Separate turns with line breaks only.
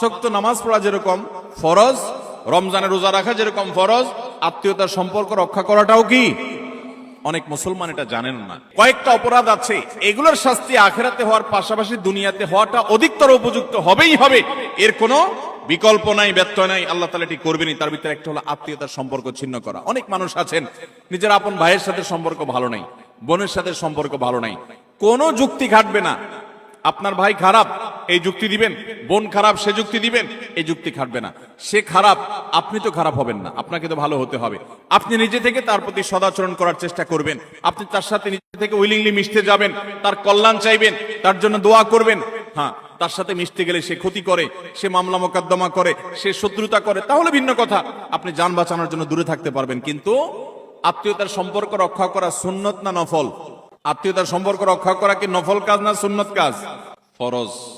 শক্ত নামাজ পড়া যেরকম ফরজ রমজানের রোজা রাখা যেরকম ফরজ, আত্মীয়তার সম্পর্ক রক্ষা করাটাও কি? অনেক মুসলমান এটা জানেন না। কয়েকটা অপরাধ আছে, এগুলোর শাস্তি আখেরাতে হওয়ার পাশাপাশি দুনিয়াতে হওয়াটা অধিকতর উপযুক্ত হবেই হবে। এর কোনো বিকল্প নাই, ব্যর্থ নাই, আল্লাহ তালা এটি করবেনই। তার ভিতরে একটা হলো আত্মীয়তার সম্পর্ক ছিন্ন করা। অনেক মানুষ আছেন, নিজের আপন ভাইয়ের সাথে সম্পর্ক ভালো নাই, বোনের সাথে সম্পর্ক ভালো নাই। কোনো যুক্তি ঘাটবে না। আপনার ভাই খারাপ এই যুক্তি দিবেন? বোন খারাপ, সে যুক্তি দিবেন? এই যুক্তি খাটবে না। সে খারাপ, আপনি তো খারাপ হবেন না। আপনাকে তো ভালো হতে হবে। আপনি নিজে থেকে তার প্রতি সদাচরণ করার চেষ্টা করবেন। আপনি তার সাথে নিজে থেকে উইলিংলি মিশতে যাবেন। তার কল্যাণ চাইবেন। তার জন্য দোয়া করবেন। হ্যাঁ তার সাথে মিশতে গেলে সে ক্ষতি করে, সে মামলা মোকদ্দমা করে, সে শত্রুতা করে। তাহলে ভিন্ন কথা। আপনি যান বাঁচানোর জন্য দূরে থাকতে পারবেন। কিন্তু আত্মীয়তার সম্পর্ক রক্ষা করা সুন্নত না নফল? আত্মীয়তার সম্পর্ক রক্ষা করা কি নফল কাজ না সুন্নত কাজ? ফরজ।